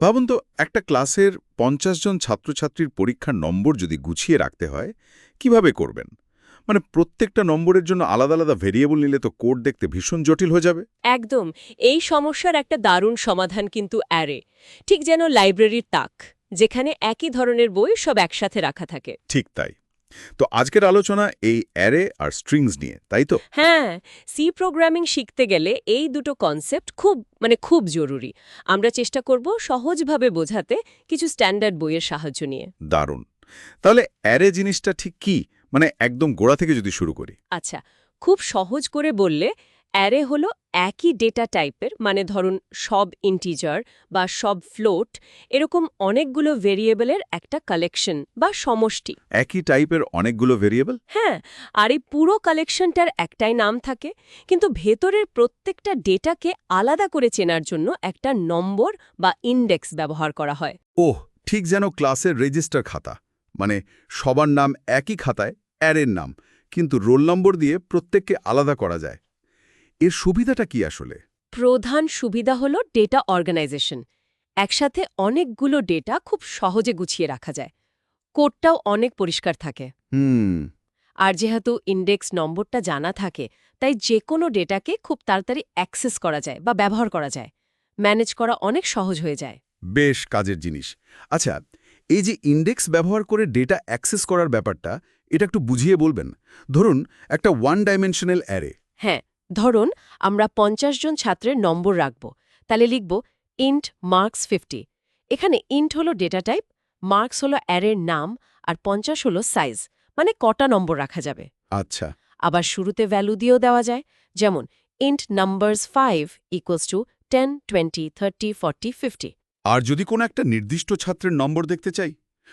ভাবুন তো একটা ক্লাসের পঞ্চাশ জন ছাত্রছাত্রীর পরীক্ষার নম্বর যদি গুছিয়ে রাখতে হয় কীভাবে করবেন? মানে প্রত্যেকটা নম্বরের জন্য আলাদা আলাদা ভেরিয়েবল নিলে তো কোড দেখতে ভীষণ জটিল হয়ে যাবে। একদম এই সমস্যার একটা দারুণ সমাধান কিন্তু অ্যারে ঠিক যেন লাইব্রেরির তাক যেখানে একই ধরনের বই সব একসাথে রাখা থাকে। ঠিক তাই। তো আজকের আলোচনা এই অ্যারে আর স্ট্রিংস নিয়ে তাই তো? হ্যাঁ সি প্রোগ্রামিং শিখতে গেলে এই দুটো কনসেপ্ট খুব মানে খুব জরুরি। আমরা চেষ্টা করব সহজভাবে বোঝাতে কিছু স্ট্যান্ডার্ড বইয়ের সাহায্য নিয়ে। দারুণ। তাহলে অ্যারে জিনিসটা ঠিক কি? মানে একদম গোড়া থেকে যদি শুরু করি। আচ্ছা খুব সহজ করে বললে অ্যারে হলো একই ডেটা টাইপের মানে ধরুন সব ইন্টিজার বা সব ফ্লোট এরকম অনেকগুলো ভেরিয়েবলের একটা কালেকশন বা সমষ্টি। একই টাইপের অনেকগুলো ভেরিয়েবল হ্যাঁ আর এই পুরো কালেকশনটার একটাই নাম থাকে কিন্তু ভেতরের প্রত্যেকটা ডেটাকে আলাদা করে চেনার জন্য একটা নম্বর বা ইন্ডেক্স ব্যবহার করা হয়। ওহ ঠিক যেন ক্লাসের রেজিস্টার খাতা মানে সবার নাম একই খাতায় অ্যারের নাম কিন্তু রোল নম্বর দিয়ে প্রত্যেককে আলাদা করা যায়। এর সুবিধাটা কি আসলে? প্রধান সুবিধা হলো ডেটা অর্গানাইজেশন। একসাথে অনেকগুলো ডেটা খুব সহজে গুছিয়ে রাখা যায়। কোডটাও অনেক পরিষ্কার থাকে। হুম। আর যেহেতু ইন্ডেক্স নম্বরটা জানা থাকে তাই যে কোনো ডেটাকে খুব তাড়াতাড়ি অ্যাক্সেস করা যায় বা ব্যবহার করা যায়। ম্যানেজ করা অনেক সহজ হয়ে যায়। বেশ কাজের জিনিস। আচ্ছা এই যে ইন্ডেক্স ব্যবহার করে ডেটা অ্যাক্সেস করার ব্যাপারটা এটা একটু বুঝিয়ে বলবেন? ধরুন একটা ওয়ান ডাইমেনশনাল অ্যারে হ্যাঁ ধরুন আমরা পঞ্চাশ জন ছাত্রের নম্বর রাখব। তাহলে লিখব ইন্ট মার্কস ফিফটি এখানে ইন্ট হলো ডেটা টাইপ মার্কস হলো অ্যারের নাম আর পঞ্চাশ হলো সাইজ মানে কটা নম্বর রাখা যাবে। আচ্ছা। আবার শুরুতে ভ্যালু দিয়েও দেওয়া যায়। যেমন int numbers five equals to ten twenty thirty forty fifty আর যদি কোনো একটা নির্দিষ্ট ছাত্রের নম্বর দেখতে চাই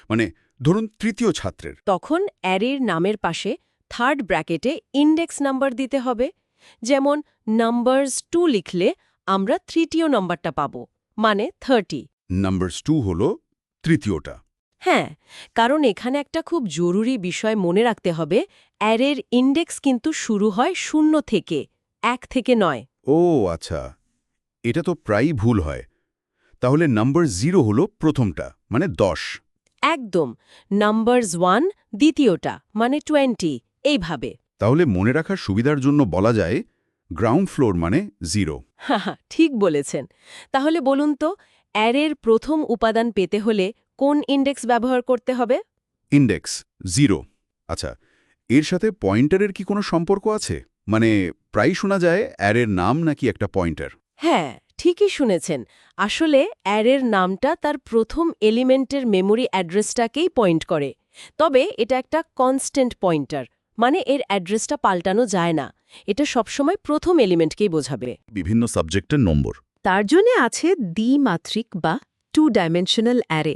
মানে ধরুন তৃতীয় ছাত্রের। তখন অ্যারের নামের পাশে থার্ড ব্র্যাকেটে ইন্ডেক্স নাম্বার দিতে হবে। যেমন নাম্বারস টু লিখলে আমরা তৃতীয় নম্বরটা পাব মানে থার্টি নাম্বারস টু হল তৃতীয়টা। হ্যাঁ কারণ এখানে একটা খুব জরুরি বিষয় মনে রাখতে হবে অ্যারের ইন্ডেক্স কিন্তু শুরু হয় শূন্য থেকে এক থেকে নয়। ও আচ্ছা। এটা তো প্রায়ই ভুল হয়। তাহলে নাম্বার জিরো হলো প্রথমটা মানে দশ। একদম। নাম্বারস ওয়ান দ্বিতীয়টা মানে টোয়েন্টি এইভাবে। তাহলে মনে রাখার সুবিধার জন্য বলা যায় গ্রাউন্ড ফ্লোর মানে জিরো হা হা ঠিক বলেছেন। তাহলে বলুন তো অ্যারের প্রথম উপাদান পেতে হলে কোন ইন্ডেক্স ব্যবহার করতে হবে? ইন্ডেক্স জিরো আচ্ছা এর সাথে পয়েন্টারের কি কোনো সম্পর্ক আছে? মানে প্রায় শোনা যায় অ্যারের নাম নাকি একটা পয়েন্টার। হ্যাঁ ঠিকই শুনেছেন। আসলে অ্যারের নামটা তার প্রথম এলিমেন্টের মেমোরি অ্যাড্রেসটাকেই পয়েন্ট করে। তবে এটা একটা কনস্ট্যান্ট পয়েন্টার মানে এর অ্যাড্রেসটা পাল্টানো যায় না। এটা সবসময় প্রথম এলিমেন্টকেই বোঝাবে। বিভিন্ন সাবজেক্টের নম্বর। তার জন্য আছে দ্বিমাত্রিক বা টু ডাইমেনশনাল অ্যারে।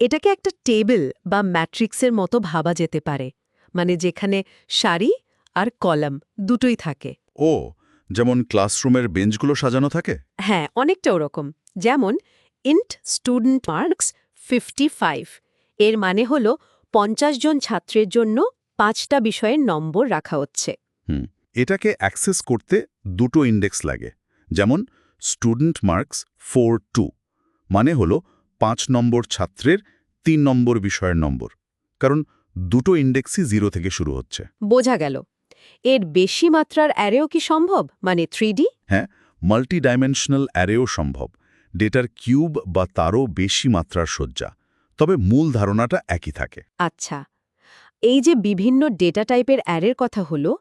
এটাকে একটা টেবিল বা ম্যাট্রিক্সের মতো ভাবা যেতে পারে। মানে যেখানে সারি আর কলাম দুটোই থাকে। ও যেমন ক্লাসরুমের বেঞ্চগুলো সাজানো থাকে? হ্যাঁ অনেকটা ওরকম। যেমন int student marks fifty five এর মানে হল পঞ্চাশ জন ছাত্রের জন্য পাঁচটা বিষয়ের নম্বর রাখা হচ্ছে। এটাকে অ্যাক্সেস করতে দুটো ইন্ডেক্স লাগে যেমন স্টুডেন্ট মার্কস ফোর টু মানে হল পাঁচ নম্বর ছাত্রের তিন নম্বর বিষয়ের নম্বর কারণ দুটো ইন্ডেক্সই জিরো থেকে শুরু হচ্ছে। বোঝা গেল। এর বেশি মাত্রার অ্যারেও কি সম্ভব? মানে থ্রিডি? মাল্টি ডাইমেনশনাল অ্যারেও সম্ভব ডেটার কিউব বা তারও বেশি মাত্রার সজ্জা তবে মূল ধারণাটা একই থাকে। আচ্ছা এই যে বিভিন্ন ডেটা টাইপের অ্যারের কথা হলো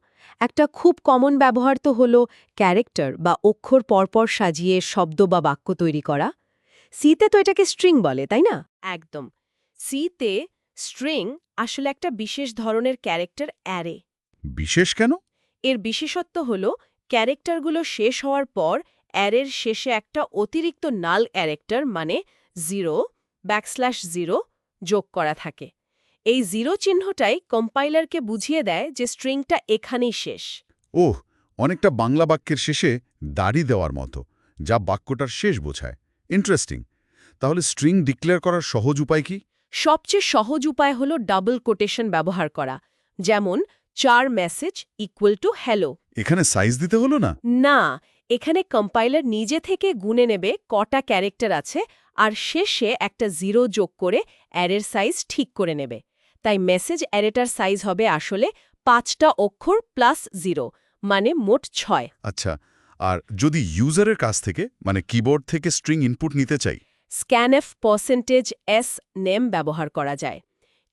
একটা খুব কমন ব্যবহার তো হলো ক্যারেক্টার বা অক্ষর পরপর সাজিয়ে শব্দ বা বাক্য তৈরি করা। সিতে তো এটাকে স্ট্রিং বলে তাই না? একদম। সিতে স্ট্রিং আসলে একটা বিশেষ ধরনের ক্যারেক্টার অ্যারে বিশেষ কেন? এর বিশেষত্ব হল ক্যারেক্টারগুলো শেষ হওয়ার পর অ্যারের শেষে একটা অতিরিক্ত নাল ক্যারেক্টার মানে জিরো ব্যাকস্ল্যাশ জিরো যোগ করা থাকে। এই জিরো চিহ্নটাই কম্পাইলারকে বুঝিয়ে দেয় যে স্ট্রিংটা এখানেই শেষ। ওহ অনেকটা বাংলা বাক্যের শেষে দাড়ি দেওয়ার মতো যা বাক্যটার শেষ বোঝায়। ইন্টারেস্টিং। তাহলে স্ট্রিং ডিক্লেয়ার করার সহজ উপায় কি? সবচেয়ে সহজ উপায় হল ডাবল কোটেশন ব্যবহার করা যেমন char message equal to hello. এখানে সাইজ দিতে হলো না? না এখানে কম্পাইলার নিজে থেকে গুনে নেবে কটা ক্যারেক্টার আছে আর শেষে একটা জিরো যোগ করে অ্যারের সাইজ ঠিক করে নেবে। তাই মেসেজ অ্যারেটার সাইজ হবে আসলে পাঁচটা অক্ষর প্লাস জিরো মানে মোট ছয়। আচ্ছা আর যদি ইউজারের কাছ থেকে মানে কিবোর্ড থেকে স্ট্রিং ইনপুট নিতে চাই? স্ক্যানএফ পার্সেন্টেজ এস নেম ব্যবহার করা যায়।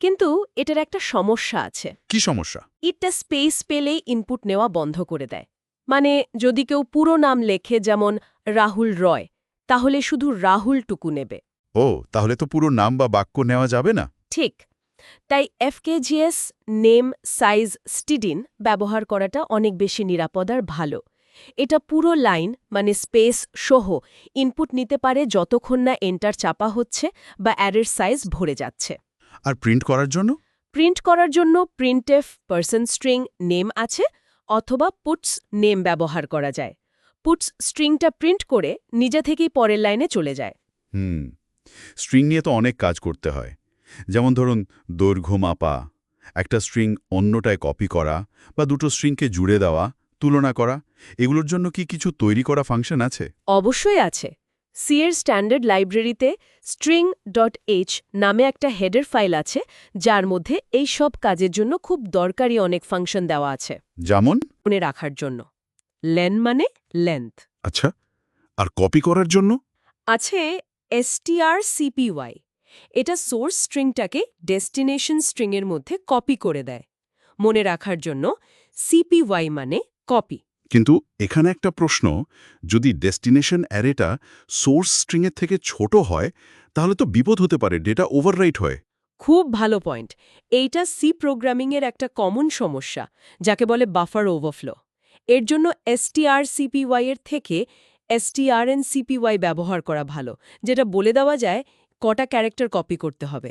কিন্তু এটার একটা সমস্যা আছে। কি সমস্যা? এটা স্পেস পেলেই ইনপুট নেওয়া বন্ধ করে দেয়। মানে যদি কেউ পুরো নাম লেখে যেমন রাহুল রয় তাহলে শুধু রাহুলটুকু নেবে। ও তাহলে তো পুরো নাম বা বাক্য নেওয়া যাবে না? ঠিক। তাই এফকেজিএস নেম সাইজ স্টিডিন ব্যবহার করাটা অনেক বেশি নিরাপদ আর ভালো। এটা পুরো লাইন মানে স্পেস সহ ইনপুট নিতে পারে যতক্ষণ না এন্টার চাপা হচ্ছে বা অ্যারের সাইজ ভরে যাচ্ছে। আর প্রিন্ট করার জন্য? প্রিন্ট করার জন্য প্রিন্টএফ পার্সন স্ট্রিং নেম আছে অথবা পুটস নেম ব্যবহার করা যায়। পুটস স্ট্রিংটা প্রিন্ট করে নিজে থেকেই পরের লাইনে চলে যায়। হুম স্ট্রিং নিয়ে তো অনেক কাজ করতে হয়। যেমন ধরুন দৈর্ঘ্য মাপা একটা স্ট্রিং অন্যটায় কপি করা বা দুটো স্ট্রিংকে জুড়ে দেওয়া তুলনা করা এগুলোর জন্য কি কিছু তৈরি করা ফাংশন আছে? অবশ্যই আছে। সি এর স্ট্যান্ডার্ড লাইব্রেরিতে স্ট্রিং ডট এইচ নামে একটা হেডার ফাইল আছে যার মধ্যে এই সব কাজের জন্য খুব দরকারি অনেক ফাংশন দেওয়া আছে। যেমন? মনে রাখার জন্য। লেন মানে লেন্থ আচ্ছা আর কপি করার জন্য? আছে এসটিআরসিপিওয়াই এটা সোর্স স্ট্রিংটাকে ডেস্টিনেশন স্ট্রিংয়ের মধ্যে কপি করে দেয়। মনে রাখার জন্য সিপিওয়াই মানে কপি কিন্তু এখানে একটা প্রশ্ন যদি ডেস্টিনেশন অ্যারেটা সোর্স স্ট্রিংয়ের থেকে ছোট হয় তাহলে তো বিপদ হতে পারে ডেটা ওভাররাইট হয়। খুব ভালো পয়েন্ট এইটা সি প্রোগ্রামিংয়ের একটা কমন সমস্যা যাকে বলে বাফার ওভারফ্লো এর জন্য এসটিআরসিপিওয়াই এর থেকে এসটিআরএন সিপিওয়াই ব্যবহার করা ভালো যেটা বলে দেওয়া যায় কটা ক্যারেক্টার কপি করতে হবে।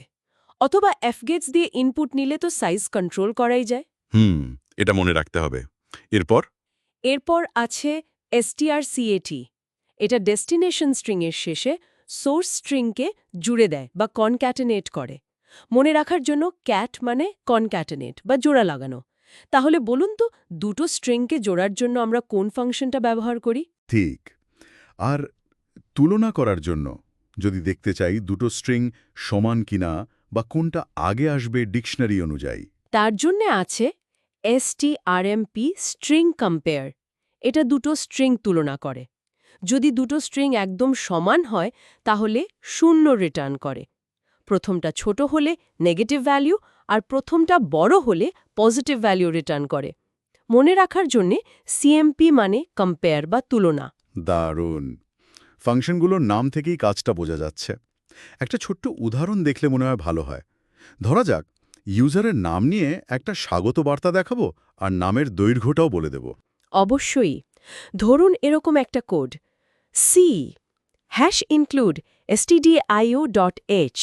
অথবা এফগেটস দিয়ে ইনপুট নিলে তো সাইজ কন্ট্রোল করাই যায়। হুম এটা মনে রাখতে হবে। এরপর? এরপর আছে এসটিআরসিএটি এটা ডেস্টিনেশন স্ট্রিংয়ের শেষে সোর্স স্ট্রিংকে জুড়ে দেয় বা কনক্যাটেনেট করে। মনে রাখার জন্য ক্যাট মানে কনক্যাটেনেট বা জোড়া লাগানো। তাহলে বলুন তো দুটো স্ট্রিংকে জোড়ার জন্য আমরা কোন ফাংশনটা ব্যবহার করি? ঠিক। আর তুলনা করার জন্য যদি দেখতে চাই দুটো স্ট্রিং সমান কিনা বা কোনটা আগে আসবে ডিকশনারি অনুযায়ী। তার জন্যে আছে এসটিআরএমপি স্ট্রিং কম্পেয়ার এটা দুটো স্ট্রিং তুলনা করে। যদি দুটো স্ট্রিং একদম সমান হয় তাহলে শূন্য রিটার্ন করে। প্রথমটা ছোট হলে নেগেটিভ ভ্যালু আর প্রথমটা বড় হলে পজিটিভ ভ্যালু রিটার্ন করে। মনে রাখার জন্যে সিএমপি মানে কম্পেয়ার বা তুলনা। দারুণ। ফাংশনগুলোর নাম থেকেই কাজটা বোঝা যাচ্ছে। একটা ছোট্ট উদাহরণ দেখলে মনে হয় ভালো হয়। ধরা যাক, ইউজারের নাম নিয়ে একটা স্বাগত বার্তা দেখাবো আর নামের দৈর্ঘ্যটাও বলে দেব। অবশ্যই। ধরুন এরকম একটা code. C hash include STDIO dot H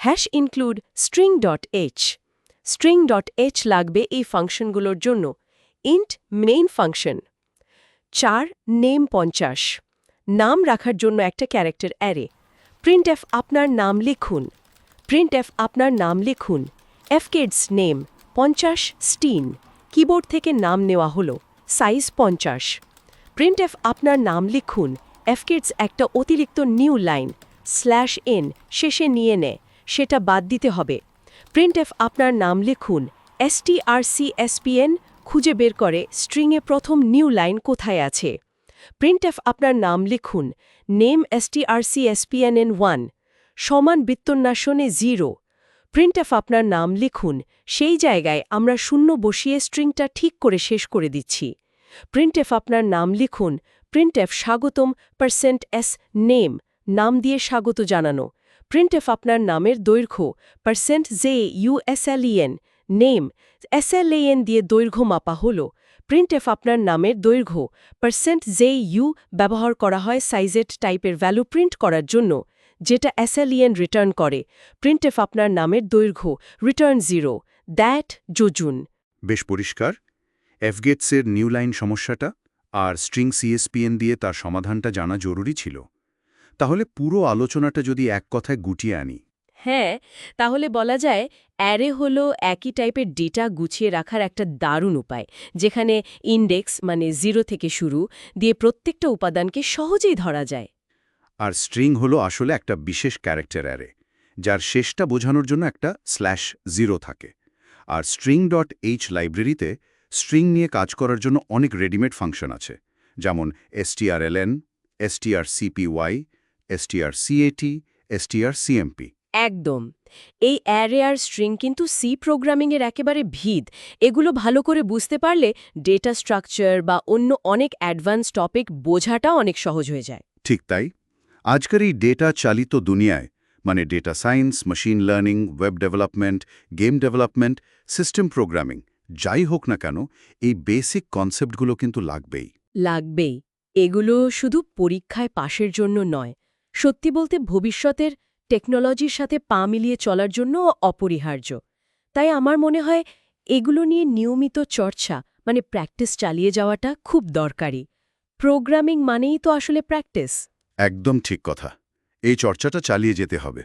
hash include string dot H string dot H লাগবে এই ফাংশনগুলোর জন্য। Int main function char name পঞ্চাশ। নাম রাখার জন্য একটা ক্যারেক্টার অ্যারে। প্রিন্ট এফ আপনার নাম লিখুন। প্রিন্ট এফ আপনার নাম লিখুন। এফকেডস নেম, পঞ্চাশ স্টিন। কিবোর্ড থেকে নাম নেওয়া হলো, সাইজ পঞ্চাশ। প্রিন্ট এফ আপনার নাম লিখুন। এফকেডস একটা অতিরিক্ত নিউ লাইন, স্ল্যাশ এন, শেষে নিয়ে নেয় সেটা বাদ দিতে হবে। প্রিন্ট এফ আপনার নাম লিখুন। এসটিআরসিএসপিএন খুঁজে বের করে স্ট্রিংয়ে প্রথম নিউ লাইন কোথায় আছে? প্রিন্টএফ আপনার নাম লিখুন নেম এসটিআরসিএসপিএনএন ওয়ান সমান বিত্তন্যাসনে জিরো প্রিন্ট প্রিন্টএফ আপনার নাম লিখুন, সেই জায়গায় আমরা শূন্য বসিয়ে স্ট্রিংটা ঠিক করে শেষ করে দিচ্ছি। প্রিন্ট প্রিন্টএফ আপনার নাম লিখুন প্রিন্ট প্রিন্টএফ স্বাগতম পার্সেন্ট এস নেম নাম দিয়ে স্বাগত জানানো। প্রিন্ট প্রিন্টএফ আপনার নামের দৈর্ঘ্য percent J USLEN name SLAN দিয়ে দৈর্ঘ্য মাপা হল। প্রিন্টএফ আপনার নামের দৈর্ঘ্য পার্সেন্ট জে ইউ ব্যবহার করা হয় সাইজেট টাইপের ভ্যালু প্রিন্ট করার জন্য, যেটা এসএলইএন রিটার্ন করে। প্রিন্টএফ আপনার নামের দৈর্ঘ্য রিটার্ন জিরো দ্যাট যোজুন। বেশ পরিষ্কার। এফগেটসের নিউ লাইন সমস্যাটা আর স্ট্রিং সিএসপিএন দিয়ে তার সমাধানটা জানা জরুরি ছিল। তাহলে পুরো আলোচনাটা যদি এক কথায় গুটিয়ে আনি হ্যাঁ তাহলে বলা যায় অ্যারে হলো একই টাইপের ডেটা গুছিয়ে রাখার একটা দারুণ উপায়, যেখানে ইন্ডেক্স মানে জিরো থেকে শুরু দিয়ে প্রত্যেকটা উপাদানকে সহজেই ধরা যায়। আর স্ট্রিং হলো আসলে একটা বিশেষ ক্যারেক্টার অ্যারে, যার শেষটা বোঝানোর জন্য একটা স্ল্যাশ জিরো থাকে। আর স্ট্রিং ডট এইচ লাইব্রেরিতে স্ট্রিং নিয়ে কাজ করার জন্য অনেক রেডিমেড ফাংশন আছে, যেমন এসটিআরএলএন, এসটিআরসিপিওয়াই, এসটিআরসিএটি, এসটিআরসিএমপি। একদম। এই অ্যারে আর স্ট্রিং কিন্তু সি প্রোগ্রামিংয়ের একেবারে ভিদ এগুলো ভালো করে বুঝতে পারলে ডেটা স্ট্রাকচার বা অন্য অনেক অ্যাডভান্স টপিক বোঝাটা অনেক সহজ হয়ে যায়। ঠিক তাই। আজকের এই ডেটা চালিত দুনিয়ায় মানে data science machine learning web development game development system programming যাই হোক না কেন এই বেসিক কনসেপ্টগুলো কিন্তু লাগবেই। লাগবেই। এগুলো শুধু পরীক্ষায় পাশের জন্য নয়। সত্যি বলতে ভবিষ্যতের টেকনোলজির সাথে পা মিলিয়ে চলার জন্য অপরিহার্য। তাই আমার মনে হয় এগুলো নিয়ে নিয়মিত চর্চা মানে প্র্যাকটিস চালিয়ে যাওয়াটা খুব দরকারি। প্রোগ্রামিং মানেই তো আসলে প্র্যাকটিস। একদম ঠিক কথা। এই চর্চাটা চালিয়ে যেতে হবে।